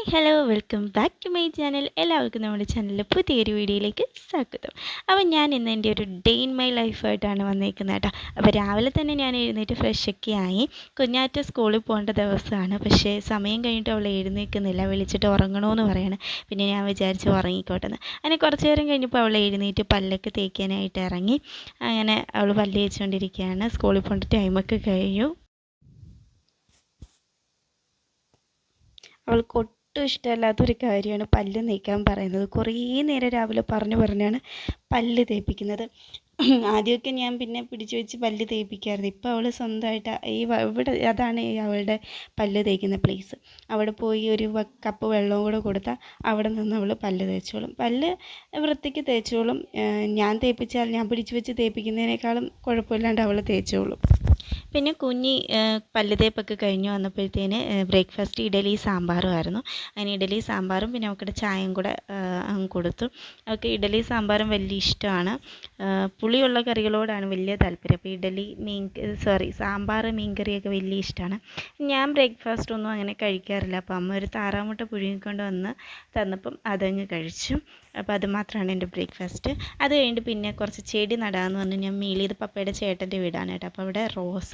Hi hello welcome back to my channel എല്ലാവർക്കും നമ്മുടെ ചാനലിലെ പുതിയൊരു വീഡിയോയിലേക്ക് സ്വാഗതം. അപ്പോൾ ഞാൻ ഇന്ന് എന്റെ ഒരു ഡേ ഇൻ മൈ ലൈഫായിട്ടാണ് വന്നേക്കുന്നത് കേട്ടോ. അപ്പോൾ രാവിലെ തന്നെ ഞാൻ എഴുന്നേറ്റ് ഫ്രഷൊക്കെ ആയി. കുഞ്ഞാറ്റ സ്കൂളിൽ പോകേണ്ട ദിവസമാണ്. പക്ഷേ സമയം കഴിഞ്ഞിട്ട് അവൾ എഴുന്നേൽക്കുന്നില്ല. വിളിച്ചിട്ട് ഉറങ്ങണമെന്ന് പറയാണ്. പിന്നെ ഞാൻ വിചാരിച്ച് ഉറങ്ങിക്കോട്ടെ എന്ന്. അങ്ങനെ കുറച്ച് നേരം കഴിഞ്ഞപ്പോൾ അവൾ എഴുന്നേറ്റ് പല്ലൊക്കെ തേക്കാനായിട്ട് ഇറങ്ങി. അങ്ങനെ അവൾ പല്ല് തേച്ചുകൊണ്ടിരിക്കുകയാണ്. സ്കൂളിൽ പോകേണ്ട ടൈമൊക്കെ കഴിഞ്ഞു. അവൾക്ക് ഒട്ടും ഇഷ്ടമല്ലാത്തൊരു കാര്യമാണ് പല്ല് തേക്കാൻ പറയുന്നത്. കുറേ നേരം രാവിലെ പറഞ്ഞു പറഞ്ഞാണ് പല്ല് തേപ്പിക്കുന്നത്. ആദ്യമൊക്കെ ഞാൻ പിന്നെ പിടിച്ചു വെച്ച് പല്ല് തേപ്പിക്കായിരുന്നു. ഇപ്പോൾ അവൾ സ്വന്തമായിട്ട് ഈ ഇവിടെ അതാണ് അവളുടെ പല്ല് തേക്കുന്ന പ്ലേസ് അവിടെ പോയി ഒരു കപ്പ് വെള്ളവും കൂടെ കൊടുത്താൽ അവിടെ നിന്ന് അവൾ പല്ല് തേച്ചോളും. പല്ല് വൃത്തിക്ക് തേച്ചോളും. ഞാൻ തേപ്പിച്ചാൽ ഞാൻ പിടിച്ചു വെച്ച് തേപ്പിക്കുന്നതിനേക്കാളും കുഴപ്പമില്ലാണ്ട് അവൾ തേച്ചോളും. പിന്നെ കുഞ്ഞി പല്ലുതേപ്പൊക്കെ പല്ല് തേപ്പൊക്കെ കഴിഞ്ഞ് വന്നപ്പോഴത്തേന് ബ്രേക്ക്ഫാസ്റ്റ് ഇഡലി സാമ്പാറും ആയിരുന്നു. അങ്ങനെ ഇഡലി സാമ്പാറും പിന്നെ അവൾക്കിടെ ചായയും കൂടെ കൊടുത്തു. അവൾക്ക് ഇഡലി സാമ്പാറും വലിയ ഇഷ്ടമാണ്. പുളിയുള്ള കറികളോടാണ് വലിയ താല്പര്യം. അപ്പോൾ ഇഡലി മീൻ സോറി സാമ്പാർ മീൻകറിയൊക്കെ വലിയ ഇഷ്ടമാണ്. ഞാൻ ബ്രേക്ക്ഫാസ്റ്റ് ഒന്നും അങ്ങനെ കഴിക്കാറില്ല. അപ്പോൾ അമ്മ ഒരു താറാമുട്ട പുഴുങ്ങിക്കൊണ്ട് വന്ന് തന്നപ്പം അതങ്ങ് കഴിച്ചു. അപ്പോൾ അത് മാത്രമാണ് എന്റെ ബ്രേക്ക്ഫാസ്റ്റ്. അത് കഴിഞ്ഞിട്ട് പിന്നെ കുറച്ച് ചെടി നടാമെന്ന് പറഞ്ഞ് ഞാൻ മീൽ ഇത് പപ്പയുടെ ചേട്ടന്റെ വീടാണ് കേട്ടോ. അപ്പോൾ അവിടെ റോസ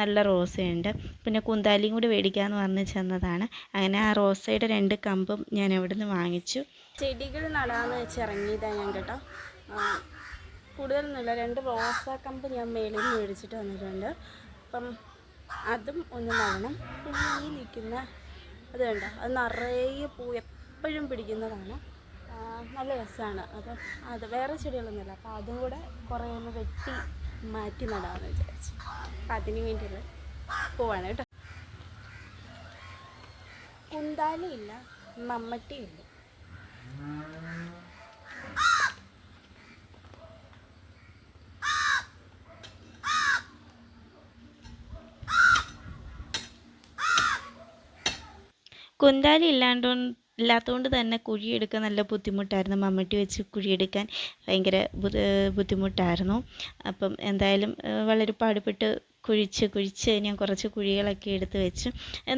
നല്ല റോസയുണ്ട്. പിന്നെ കുന്താലിയും കൂടി മേടിക്കാമെന്ന് പറഞ്ഞ് ചെന്നതാണ്. അങ്ങനെ ആ റോസയുടെ രണ്ട് കമ്പും ഞാൻ അവിടെ നിന്ന് വാങ്ങിച്ചു. ചെടികൾ നടാമെന്ന് വെച്ച് ഇറങ്ങിയതാണ് ഞാൻ കേട്ടോ. കൂടുതലൊന്നുമില്ല. രണ്ട് റോസാ കമ്പ് ഞാൻ മേളിൽ നിന്ന് മേടിച്ചിട്ട് വന്നിട്ടുണ്ട്. അപ്പം അതും ഒന്ന് നടണം. പിന്നെ ഈ നിൽക്കുന്ന അത് കണ്ടോ? അത് നിറയെ പൂ എപ്പോഴും പിടിക്കുന്നതാണ്. നല്ല രസമാണ്. അപ്പം അത് വേറെ ചെടികളൊന്നുമില്ല. അപ്പോൾ അതും കൂടെ കുറേ ഒന്ന് വെട്ടി മാറ്റി നടാമെന്ന് വിചാരിച്ചു. അപ്പം അതിന് വേണ്ടിയുള്ള പോവാണ് കേട്ടോ. കുന്താലിയില്ല മമ്മട്ടിയില്ല കുന്താലി ഇല്ലാണ്ട് ഇല്ലാത്തതുകൊണ്ട് തന്നെ കുഴിയെടുക്കാൻ നല്ല ബുദ്ധിമുട്ടായിരുന്നു. മമ്മട്ടി വെച്ച് കുഴിയെടുക്കാൻ ഭയങ്കര ബുദ്ധിമുട്ടായിരുന്നു. അപ്പം എന്തായാലും വളരെ പാടുപെട്ട് കുഴിച്ച് കുഴിച്ച് ഞാൻ കുറച്ച് കുഴികളൊക്കെ എടുത്ത് വെച്ച്.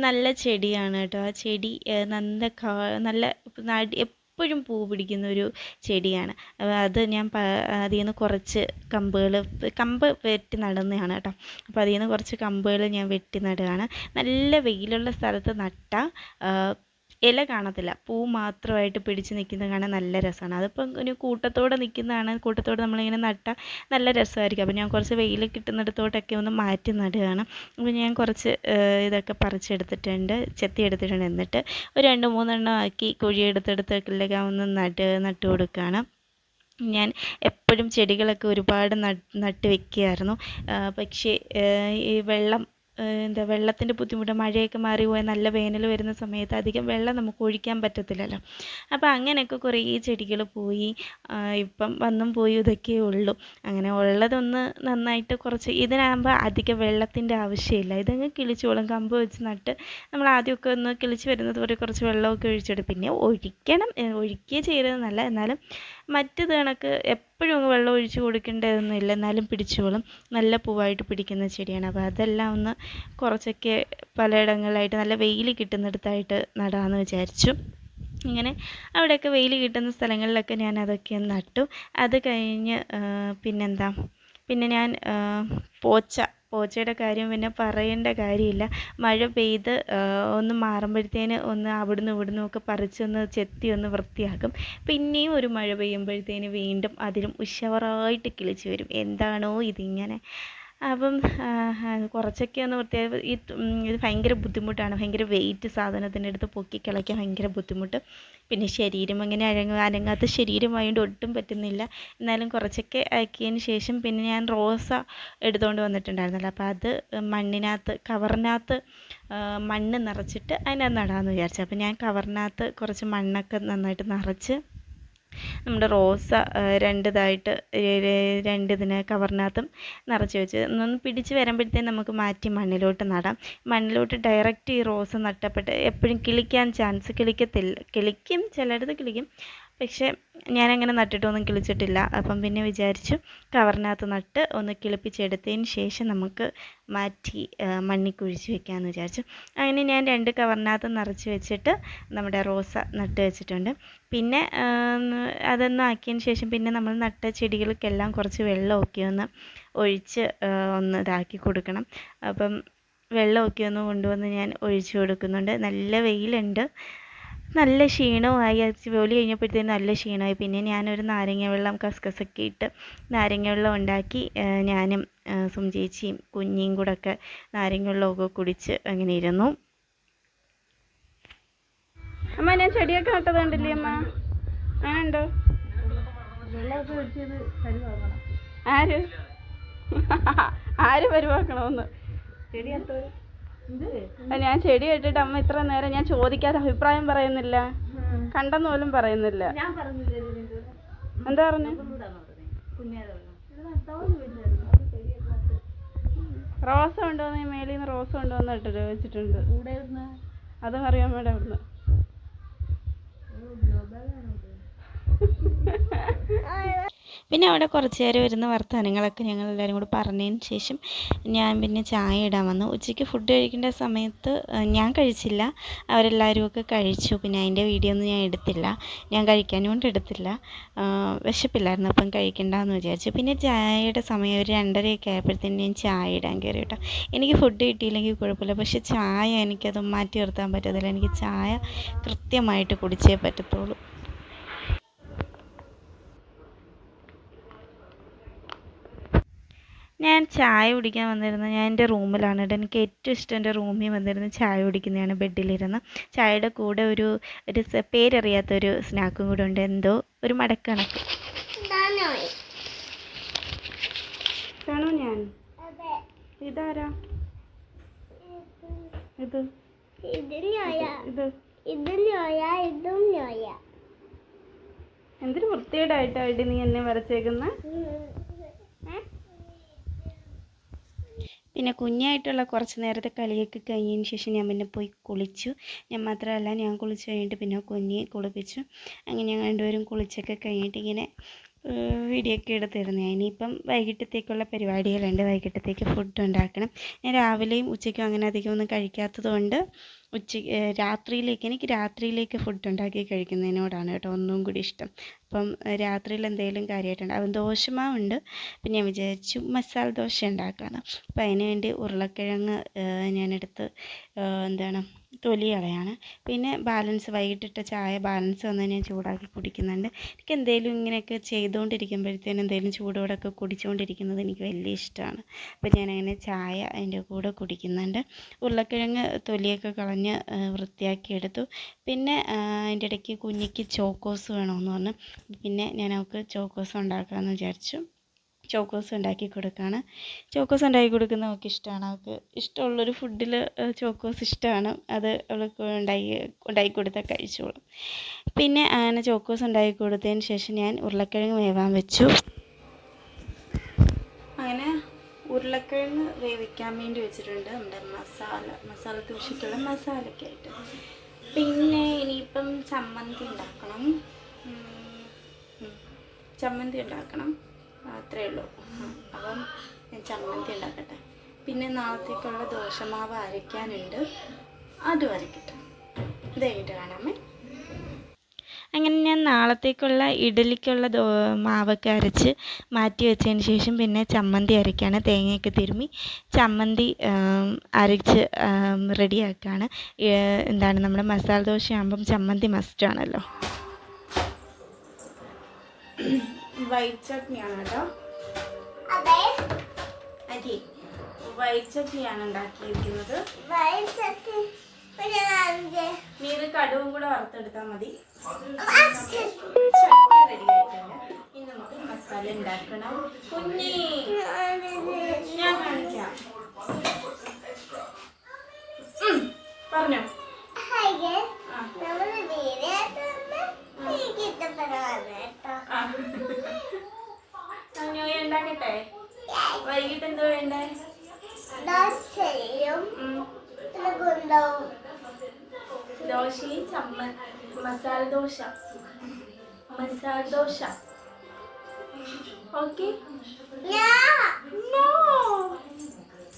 നല്ല ചെടിയാണ് കേട്ടോ. ആ ചെടി നല്ല നല്ല എപ്പോഴും പൂ പിടിക്കുന്ന ഒരു ചെടിയാണ്. അത് ഞാൻ അതിൽ നിന്ന് കുറച്ച് കമ്പുകൾ കമ്പ് വെട്ടി നടുന്നതാണ് കേട്ടോ. അപ്പോൾ അതിൽ നിന്ന് കുറച്ച് കമ്പുകൾ ഞാൻ വെട്ടി നടുകയാണ്. നല്ല വെയിലുള്ള സ്ഥലത്ത് നട്ടാൽ ഇല കാണത്തില്ല. പൂ മാത്രമായിട്ട് പിടിച്ച് നിൽക്കുന്നത് കാണാൻ നല്ല രസമാണ്. അതിപ്പം ഒരു കൂട്ടത്തോടെ നിൽക്കുന്നതാണ്. കൂട്ടത്തോടെ നമ്മളിങ്ങനെ നട്ടാൽ നല്ല രസമായിരിക്കും. അപ്പോൾ ഞാൻ കുറച്ച് വെയിൽ കിട്ടുന്നിടത്തോട്ടൊക്കെ ഒന്ന് മാറ്റി നടുകയാണ്. അപ്പോൾ ഞാൻ കുറച്ച് ഇതൊക്കെ പറിച്ചെടുത്തിട്ടുണ്ട്. ചെത്തി എടുത്തിട്ടുണ്ട്. എന്നിട്ട് ഒരു രണ്ട് മൂന്നെണ്ണം ആക്കി കുഴിയെടുത്തെടുത്തൊക്കെ ഒന്ന് നട്ട് നട്ട് കൊടുക്കുകയാണ്. ഞാൻ എപ്പോഴും ചെടികളൊക്കെ ഒരുപാട് നട്ട് വെക്കുകയായിരുന്നു പക്ഷേ ഈ വെള്ളം എന്താ വെള്ളത്തിന്റെ ബുദ്ധിമുട്ട് മഴയൊക്കെ മാറി പോയാൽ നല്ല വേനൽ വരുന്ന സമയത്ത് അധികം വെള്ളം നമുക്ക് ഒഴിക്കാൻ പറ്റത്തില്ലല്ലോ. അപ്പോൾ അങ്ങനെയൊക്കെ കുറേ ചെടികൾ പോയി ഇപ്പം വന്നും പോയി ഇതൊക്കെ ഉള്ളൂ. അങ്ങനെ ഉള്ളതൊന്ന് നന്നായിട്ട് കുറച്ച് ഇതിനാകുമ്പോൾ അധികം വെള്ളത്തിന്റെ ആവശ്യമില്ല. ഇതങ്ങ് കിളിച്ചോളും കമ്പ് വെച്ച് നട്ട് നമ്മൾ ആദ്യമൊക്കെ ഒന്ന് കിളിച്ച് വരുന്നത് വരെ കുറച്ച് വെള്ളമൊക്കെ ഒഴിച്ചിടും പിന്നെ ഒഴിക്കണം ഏഹ്, ഒഴിക്കുകയേ ചെയ്യരുതെന്നല്ല എന്നാലും മറ്റേത് കണക്ക് എപ്പോഴും വെള്ളം ഒഴിച്ച് കൊടുക്കേണ്ടതൊന്നുമില്ല. എന്നാലും പിടിച്ചോളും. നല്ല പൂവായിട്ട് പിടിക്കുന്ന ചെടിയാണ്. അപ്പോൾ അതെല്ലാം ഒന്ന് കുറച്ചൊക്കെ പലയിടങ്ങളിലായിട്ട് നല്ല വെയിൽ കിട്ടുന്നിടത്തായിട്ട് നടാമെന്ന് വിചാരിച്ചു. ഇങ്ങനെ അവിടെയൊക്കെ വെയിൽ കിട്ടുന്ന സ്ഥലങ്ങളിലൊക്കെ ഞാൻ അതൊക്കെ നട്ടു. അത് കഴിഞ്ഞ് പിന്നെന്താ? പിന്നെ ഞാൻ പോച്ച പോച്ചയുടെ കാര്യം പിന്നെ പറയേണ്ട കാര്യമില്ല. മഴ പെയ്ത് ഒന്ന് മാറുമ്പോഴത്തേന് ഒന്ന് അവിടുന്ന് ഇവിടുന്നും ഒക്കെ പറിച്ചൊന്ന് ചെത്തി ഒന്ന് വൃത്തിയാക്കും. പിന്നെയും ഒരു മഴ പെയ്യുമ്പോഴത്തേന് വീണ്ടും അതിലും ഉഷാറായിട്ട് കിളിച്ച് വരും. എന്താണോ ഇതിങ്ങനെ. അപ്പം കുറച്ചൊക്കെ ഒന്ന് വൃത്തിയായി ഈ ഇത് ഭയങ്കര ബുദ്ധിമുട്ടാണ്. ഭയങ്കര വെയിറ്റ് സാധനത്തിന്റെ അടുത്ത് പൊക്കി കിളയ്ക്കാൻ ഭയങ്കര ബുദ്ധിമുട്ട്. പിന്നെ ശരീരം അങ്ങനെ അനങ്ങ അനങ്ങാത്ത ശരീരമായതുകൊണ്ട് ഒട്ടും പറ്റുന്നില്ല. എന്നാലും കുറച്ചൊക്കെ ആക്കിയതിന് ശേഷം പിന്നെ ഞാൻ റോസ എടുത്തുകൊണ്ട് വന്നിട്ടുണ്ടായിരുന്നല്ലോ. അപ്പോൾ അത് മണ്ണിനകത്ത് കവറിനകത്ത് മണ്ണ് നിറച്ചിട്ട് അതിനകത്ത് നടാമെന്ന് വിചാരിച്ചു. അപ്പോൾ ഞാൻ കവറിനകത്ത് കുറച്ച് മണ്ണൊക്കെ നന്നായിട്ട് നിറച്ച് നമ്മുടെ റോസ രണ്ടിതായിട്ട് രണ്ടിതിനെ കവറിനകത്തും നിറച്ച് വെച്ച് ഒന്ന് പിടിച്ച് വരുമ്പോഴത്തേന് നമുക്ക് മാറ്റി മണ്ണിലോട്ട് നടാം. മണ്ണിലോട്ട് ഡയറക്റ്റ് ഈ റോസ് നട്ടപ്പെട്ട് എപ്പോഴും കിളിക്കാൻ ചാൻസ് കിളിക്കത്തില്ല. കിളിക്കും ചിലയിടത്ത് കിളിക്കും. പക്ഷേ ഞാനങ്ങനെ നട്ടിട്ടൊന്നും കിളിച്ചിട്ടില്ല. അപ്പം പിന്നെ വിചാരിച്ചു കവറിനകത്ത് നട്ട് ഒന്ന് കിളിപ്പിച്ചെടുത്തതിന് ശേഷം നമുക്ക് മാറ്റി മണ്ണി കുഴിച്ച് വെക്കാമെന്ന് വിചാരിച്ചു. അങ്ങനെ ഞാൻ രണ്ട് കവറിനകത്ത് നിറച്ച് വെച്ചിട്ട് നമ്മുടെ റോസ നട്ട് വെച്ചിട്ടുണ്ട്. പിന്നെ അതൊന്നും ആക്കിയതിന് ശേഷം പിന്നെ നമ്മൾ നട്ട ചെടികൾക്കെല്ലാം കുറച്ച് വെള്ളമൊക്കെ ഒന്ന് ഒഴിച്ച് ഒന്ന് ഇതാക്കി കൊടുക്കണം. അപ്പം വെള്ളമൊക്കെ ഒന്ന് കൊണ്ടുവന്ന് ഞാൻ ഒഴിച്ചു കൊടുക്കുന്നുണ്ട്. നല്ല വെയിലുണ്ട്. നല്ല ക്ഷീണവുമായി അത് ജോലി കഴിഞ്ഞപ്പോഴത്തേനും നല്ല ക്ഷീണമായി. പിന്നെ ഞാനൊരു നാരങ്ങ വെള്ളം കസ്കസൊക്കെ ഇട്ട് നാരങ്ങ വെള്ളം ഉണ്ടാക്കി ഞാനും സുംചേച്ചിയും കുഞ്ഞിയും കൂടെ ഒക്കെ നാരങ്ങ വെള്ളമൊക്കെ കുടിച്ച് അങ്ങനെ ഇരുന്നു. അമ്മ ഞാൻ ചെടിയൊക്കെ നട്ടത് കണ്ടില്ലേ അമ്മ? ഉണ്ടോ ആര്? ആര് പരിവാക്കണമെന്ന് ആ, ഞാൻ ചെടി ഇട്ടിട്ട് അമ്മ ഇത്ര നേരം ഞാൻ ചോദിക്കാതെ അഭിപ്രായം പറയുന്നില്ല. കണ്ടെന്ന് പോലും പറയുന്നില്ല. എന്താ പറഞ്ഞു? റോസ ഉണ്ടോന്ന് മേലിൽ നിന്ന് റോസ ഉണ്ടോന്ന് ഇട്ടിട്ട് വെച്ചിട്ടുണ്ട് അതും അറിയാൻ വേണ്ട അവിടുന്ന് പിന്നെ അവിടെ കുറച്ച് നേരം ഇരുന്ന് വർത്തമാനങ്ങളൊക്കെ ഞങ്ങൾ എല്ലാവരും കൂടി പറഞ്ഞതിന് ശേഷം ഞാൻ പിന്നെ ചായ ഇടാൻ വന്നു. ഉച്ചയ്ക്ക് ഫുഡ് കഴിക്കേണ്ട സമയത്ത് ഞാൻ കഴിച്ചില്ല. അവരെല്ലാവരും ഒക്കെ കഴിച്ചു. പിന്നെ അതിന്റെ വീഡിയോ ഒന്നും ഞാൻ എടുത്തില്ല. ഞാൻ കഴിക്കാനും കൊണ്ട് എടുത്തില്ല. വിശപ്പില്ലായിരുന്നു. അപ്പം കഴിക്കണ്ടെന്ന് വിചാരിച്ചു. പിന്നെ ചായയുടെ സമയം ഒരു രണ്ടരയൊക്കെ ആയപ്പോഴത്തേനും ഞാൻ ചായ ഇടാൻ കയറി കേട്ടോ. എനിക്ക് ഫുഡ് കിട്ടിയില്ലെങ്കിൽ കുഴപ്പമില്ല. പക്ഷേ ചായ എനിക്കത് മാറ്റി നിർത്താൻ പറ്റത്തില്ല. എനിക്ക് ചായ കൃത്യമായിട്ട് കുടിച്ചേ പറ്റത്തുള്ളൂ. ഞാൻ ചായ കുടിക്കാൻ വന്നിരുന്നത് ഞാൻ എന്റെ റൂമിലാണ് കേട്ടോ. എനിക്ക് ഏറ്റവും ഇഷ്ടം എന്റെ റൂമിൽ വന്നിരുന്ന് ചായ കുടിക്കുന്നതാണ് ബെഡിലിരുന്ന്. ചായയുടെ കൂടെ ഒരു ഒരു പേരറിയാത്തൊരു സ്നാക്കും കൂടെ ഉണ്ട്. എന്തോ ഒരു മടക്കണക്ക്. എന്തിനു ഞാൻ? ഇതാരാ? ഇത്. ഇത് എന്തൊരു വൃത്തികേടായിട്ടായിട്ട് നീ എന്നെ വരച്ചേക്കുന്ന? പിന്നെ കുഞ്ഞായിട്ടുള്ള കുറച്ച് നേരത്തെ കളിയൊക്കെ കഴിഞ്ഞതിന് ശേഷം ഞാൻ പിന്നെ പോയി കുളിച്ചു. ഞാൻ മാത്രമല്ല ഞാൻ കുളിച്ച് കഴിഞ്ഞിട്ട് പിന്നെ കുഞ്ഞിയെ കുളിപ്പിച്ചു. അങ്ങനെ ഞങ്ങൾ രണ്ടുപേരും കുളിച്ചൊക്കെ കഴിഞ്ഞിട്ട് ഇങ്ങനെ വീഡിയോ ഒക്കെ എടുത്തിരുന്നു ഇനിയിപ്പം വൈകിട്ടത്തേക്കുള്ള പരിപാടികളുണ്ട് വൈകിട്ടത്തേക്ക് ഫുഡ് ഉണ്ടാക്കണം. ഞാൻ രാവിലെയും ഉച്ചയ്ക്കും അങ്ങനെ അധികം ഒന്നും കഴിക്കാത്തതുകൊണ്ട് ഉച്ചയ്ക്ക് രാത്രിയിലേക്ക് എനിക്ക് രാത്രിയിലേക്ക് ഫുഡ് ഉണ്ടാക്കി കഴിക്കുന്നതിനോടാണ് കേട്ടോ ഒന്നും കൂടി ഇഷ്ടം. അപ്പം രാത്രിയിൽ എന്തെങ്കിലും കാര്യമായിട്ടുണ്ടാകും ദോശമാവുണ്ട്. അപ്പം ഞാൻ വിചാരിച്ചു മസാല ദോശ ഉണ്ടാക്കാമെന്ന് അപ്പം അതിന് വേണ്ടി ഉരുളക്കിഴങ്ങ് ഞാനെടുത്ത് എന്താണ് തൊലി കളയാണ് പിന്നെ ബാലൻസ് വൈകിട്ടിട്ട ചായ ബാലൻസ് വന്ന് ഞാൻ ചൂടാക്കി കുടിക്കുന്നുണ്ട്. എനിക്ക് എന്തെങ്കിലും ഇങ്ങനെയൊക്കെ ചെയ്തുകൊണ്ടിരിക്കുമ്പോഴത്തേനും എന്തെങ്കിലും ചൂടോടൊക്കെ കുടിച്ചുകൊണ്ടിരിക്കുന്നത് എനിക്ക് വലിയ ഇഷ്ടമാണ് അപ്പോൾ ഞാനങ്ങനെ ചായ അതിന്റെ കൂടെ കുടിക്കുന്നുണ്ട്. ഉരുളക്കിഴങ്ങ് തൊലിയൊക്കെ കളഞ്ഞ് വൃത്തിയാക്കി എടുത്തു. പിന്നെ അതിന്റെ ഇടയ്ക്ക് കുഞ്ഞിക്ക് ചോക്കോസ് വേണമെന്ന് പറഞ്ഞു. പിന്നെ ഞാൻ അവൾക്ക് ചോക്കോസ് ഉണ്ടാക്കാമെന്ന് വിചാരിച്ചു. ചോക്കോസ് ഉണ്ടാക്കി കൊടുക്കുകയാണ് ചോക്കോസ് ഉണ്ടാക്കി കൊടുക്കുന്നത് അവൾക്ക് ഇഷ്ടമാണ് അവൾക്ക് ഇഷ്ടമുള്ളൊരു ഫുഡിൽ ചോക്കോസ് ഇഷ്ടമാണ് അത് അവൾക്ക് ഉണ്ടാക്കി ഉണ്ടാക്കി കൊടുത്താൽ കഴിച്ചോളും. പിന്നെ അങ്ങനെ ചോക്കോസ് ഉണ്ടാക്കി കൊടുത്തതിന് ശേഷം ഞാൻ ഉരുളക്കിഴങ്ങ് വേവാൻ വെച്ചു. അങ്ങനെ ഉരുളക്കിഴങ്ങ് വേവിക്കാൻ വേണ്ടി വെച്ചിട്ടുണ്ട്. നമ്മുടെ മസാല മസാല കൃഷിക്കുള്ള മസാലയൊക്കെ ആയിട്ട്. പിന്നെ ഇനിയിപ്പം ചമ്മന്തി ഉണ്ടാക്കണം. ചമ്മന്തി ഉണ്ടാക്കണം. അത്രേ ഉള്ളൂ. അപ്പം ഞാൻ ചമ്മന്തി ഉണ്ടാക്കട്ടെ. പിന്നെ നാളത്തേക്കുള്ള ദോശമാവ് അരയ്ക്കാനുണ്ട്. അത് വരയ്ക്കട്ടെ ഇതായിട്ട് കാണാമേ. അങ്ങനെ ഞാൻ നാളത്തേക്കുള്ള ഇഡലിക്കുള്ള ദോ മാവൊക്കെ അരച്ച് മാറ്റി വെച്ചതിന് ശേഷം പിന്നെ ചമ്മന്തി അരയ്ക്കാണ്. തേങ്ങയൊക്കെ തിരുമ്മി ചമ്മന്തി അരച്ച് റെഡിയാക്കുകയാണ് എന്താണ് നമ്മുടെ മസാല ദോശയാകുമ്പം ചമ്മന്തി മസ്റ്റാണല്ലോ വൈറ്റ് ചട്നിയാണ് കേട്ടോ. അരി. വൈറ്റ് ചട്നിയാണ് ഉണ്ടാക്കിയിരിക്കുന്നത്. നീ ഇത് കടുവും കൂടെ വറുത്തെടുത്താൽ മതി. ചട്നി റെഡി ആയിട്ടുണ്ട്. ഇനി നമുക്ക് മസാല ഉണ്ടാക്കണം. കുഞ്ഞി ഞാൻ കാണിക്കാം ഉം, പറഞ്ഞോ ഹായ് ഗൈസ് ആ, നമ്മൾ വീഡിയോ എനിക്ക് ഇഷ്ടപ്പെടുവാണ് കേട്ടോ ആ. ഞാൻ ഉണ്ടാക്കട്ടെ വൈകിട്ട് എന്തോ വേണ്ടേ ദോശയും ഉം, പിന്നെ ഗുണ്ടവും ദോശയും ചമ്മ മസാല ദോശ മസാല ദോശ ഓക്കെ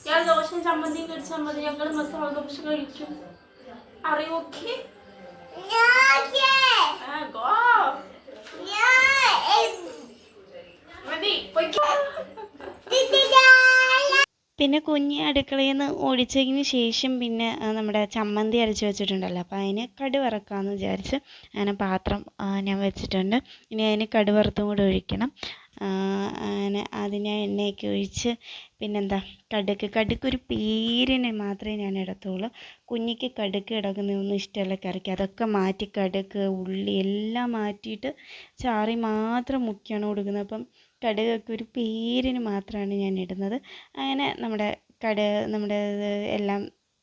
ഞാൻ ദോശ ചമ്മന്തി കഴിച്ചാൽ മതി ഞങ്ങൾ മസാല ദോശ കഴിക്കും അറിയോ ഓക്കെ. മതി പൊയ്ക്കോ. പിന്നെ കുഞ്ഞ് അടുക്കളയിൽ നിന്ന് ഓടിച്ചതിന് ശേഷം പിന്നെ നമ്മുടെ ചമ്മന്തി അരച്ച് വെച്ചിട്ടുണ്ടല്ലോ. അപ്പോൾ അതിന് കടുവറക്കാമെന്ന് വിചാരിച്ച് അങ്ങനെ പാത്രം ഞാൻ വെച്ചിട്ടുണ്ട്. ഇനി അതിന് കടുവറുത്തും കൂടെ ഒഴിക്കണം. അങ്ങനെ അതിന് എണ്ണയൊക്കെ ഒഴിച്ച് പിന്നെന്താ കടുക് കടുക് ഒരു പേരിന് മാത്രമേ ഞാൻ ഇടത്തുള്ളൂ. കുഞ്ഞിക്ക് കടുക് കിടക്കുന്നതൊന്നും ഇഷ്ടമല്ല കറിക്ക്. അതൊക്കെ മാറ്റി കടുക് ഉള്ളി എല്ലാം മാറ്റിയിട്ട് ചാറി മാത്രം മുക്കിയാണ് കൊടുക്കുന്നത്. അപ്പം കടുകൊക്കെ ഒരു പേരിന് മാത്രമാണ് ഞാൻ ഇടുന്നത്. അങ്ങനെ നമ്മുടെ കട നമ്മുടെ എല്ലാം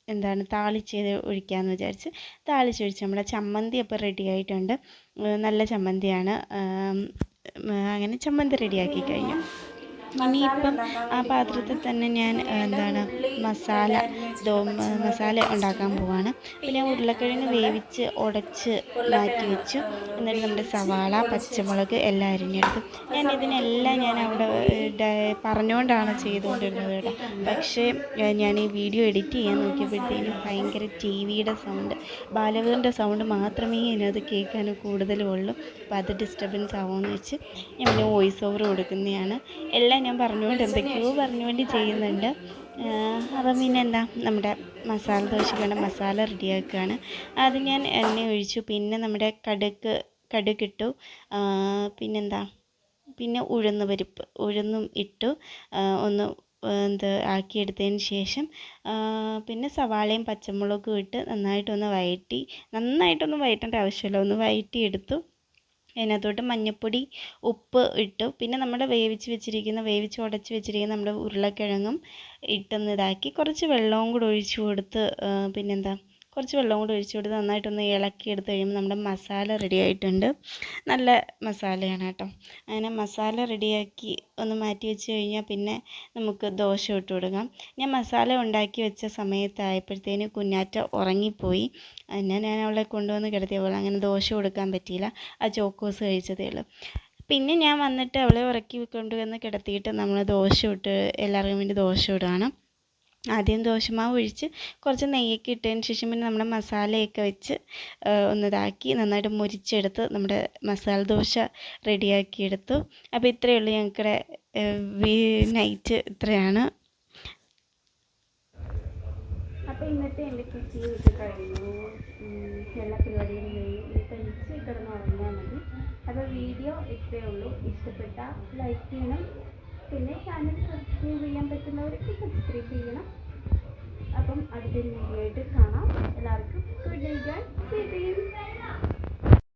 എന്താണ് താളിച്ച് ഒഴിക്കാമെന്ന് വിചാരിച്ച് താളിച്ചൊഴിച്ച് നമ്മുടെ ചമ്മന്തി അപ്പോൾ റെഡി ആയിട്ടുണ്ട്. നല്ല ചമ്മന്തിയാണ്. അങ്ങനെ ചമ്മന്തി റെഡിയാക്കി കഴിഞ്ഞു. ഇനിയിപ്പം ആ പാത്രത്തിൽ തന്നെ ഞാൻ എന്താണ് മസാല ദോ മസാല ഉണ്ടാക്കാൻ പോവാണ്. ഞാൻ ഉരുളക്കിഴങ്ങ് വേവിച്ച് ഉടച്ച് മാറ്റി വെച്ചു. എന്നിട്ട് നമ്മുടെ സവാള പച്ചമുളക് എല്ലാം അരിഞ്ഞെടുത്തു. ഞാൻ ഇതിനെല്ലാം ഞാൻ അവിടെ പറഞ്ഞുകൊണ്ടാണ് ചെയ്തുകൊണ്ടിരുന്നത് കേട്ടോ. പക്ഷേ ഞാൻ ഈ വീഡിയോ എഡിറ്റ് ചെയ്യാൻ നോക്കിയപ്പോഴത്തേനും ഭയങ്കര ടി വിയുടെ സൗണ്ട് ബാലകീറിന്റെ സൗണ്ട് മാത്രമേ ഇതിനകത്ത് കേൾക്കാൻ കൂടുതലുള്ളൂ. അപ്പോൾ അത് ഡിസ്റ്റർബൻസ് ആവുമെന്ന് വെച്ച് ഞാൻ വോയിസ് ഓവർ കൊടുക്കുന്നതാണ്. എല്ലാം ഞാൻ പറഞ്ഞുകൊണ്ട് എന്തൊക്കെയോ പറഞ്ഞുകൊണ്ട് ചെയ്യുന്നുണ്ട്. അപ്പം പിന്നെ എന്താ നമ്മുടെ മസാല ദോശയ്ക്കുള്ള മസാല റെഡിയാക്കുകയാണ്. അത് ഞാൻ എണ്ണ ഒഴിച്ചു. പിന്നെ നമ്മുടെ കടുക്ക് കടുകിട്ടു പിന്നെന്താ പിന്നെ ഉഴുന്ന് പരിപ്പ് ഉഴുന്നും ഇട്ടു. ഒന്ന് എന്ത് ആക്കിയെടുത്തതിന് ശേഷം പിന്നെ സവാളയും പച്ചമുളകും ഇട്ട് നന്നായിട്ടൊന്ന് വഴറ്റി നന്നായിട്ടൊന്ന് വഴറ്റേണ്ട ആവശ്യമില്ല. ഒന്ന് വഴറ്റിയെടുത്തു അതിനകത്തോട്ട് മഞ്ഞൾപ്പൊടി ഉപ്പ് ഇട്ടു. പിന്നെ നമ്മൾ വേവിച്ച് വെച്ചിരിക്കുന്ന വേവിച്ച് ഉടച്ച് വെച്ചിരിക്കുന്ന നമ്മുടെ ഉരുളക്കിഴങ്ങും ഇട്ടൊന്ന് ഇതാക്കി കുറച്ച് വെള്ളവും കൂടെ ഒഴിച്ച് കൊടുത്ത് പിന്നെന്താ? കുറച്ച് വെള്ളം കൂടി ഒഴിച്ചു കൊടുത്ത് നന്നായിട്ടൊന്ന് ഇളക്കി എടുത്ത് കഴിയുമ്പോൾ നമ്മുടെ മസാല റെഡി ആയിട്ടുണ്ട്. നല്ല മസാലയാണ് കേട്ടോ. അങ്ങനെ മസാല റെഡിയാക്കി ഒന്ന് മാറ്റി വെച്ച് കഴിഞ്ഞാൽ പിന്നെ നമുക്ക് ദോശ ഇട്ട് കൊടുക്കാം. ഞാൻ മസാല ഉണ്ടാക്കി വെച്ച സമയത്തായപ്പോഴത്തേന് കുഞ്ഞാറ്റ ഉറങ്ങിപ്പോയി. അതിനെ ഞാൻ അവളെ കൊണ്ടുവന്ന് കിടത്തിയ പോലെ അങ്ങനെ ദോശ കൊടുക്കാൻ പറ്റിയില്ല. ആ ചോക്കോസ് കഴിച്ചതേ ഉള്ളൂ. പിന്നെ ഞാൻ വന്നിട്ട് അവളെ ഉറക്കി കൊണ്ടുവന്ന് കിടത്തിയിട്ട് നമ്മൾ ദോശ ഇട്ട് എല്ലാവർക്കും വേണ്ടി ദോശ ഇടുകയാണ്. ആദ്യം ദോശമാവ് ഒഴിച്ച് കുറച്ച് നെയ്യൊക്കെ ഇട്ടതിന് ശേഷം പിന്നെ നമ്മുടെ മസാലയൊക്കെ വെച്ച് ഒന്നിതാക്കി നന്നായിട്ട് മുരിച്ചെടുത്ത് നമ്മുടെ മസാല ദോശ റെഡിയാക്കിയെടുത്തു. അപ്പോൾ ഇത്രയേ ഉള്ളൂ ഞങ്ങളുടെ നൈറ്റ് ഇത്രയാണ്. അപ്പോൾ ഇന്നത്തെ എന്റെ കിച്ചി ഇത് കഴിഞ്ഞു. എല്ലാ പരിപാടിയും കഴിഞ്ഞു. കഴിച്ച് തനിച്ച് കിടന്ന് ഉറങ്ങിയാൽ മതി. അപ്പോൾ വീഡിയോ ഇത്രയേ ഉള്ളൂ. ഇഷ്ടപ്പെട്ട ലൈക്ക് ചെയ്യണം. പിന്നെ ചാനൽ സബ്സ്ക്രൈബ് ചെയ്യാൻ പറ്റുന്നവർക്ക് സബ്സ്ക്രൈബ് ചെയ്യണം. അപ്പം അടുത്ത വീഡിയോ ആയിട്ട് കാണാം. എല്ലാവർക്കും ഗുഡ് നൈറ്റ് ഗൈസ്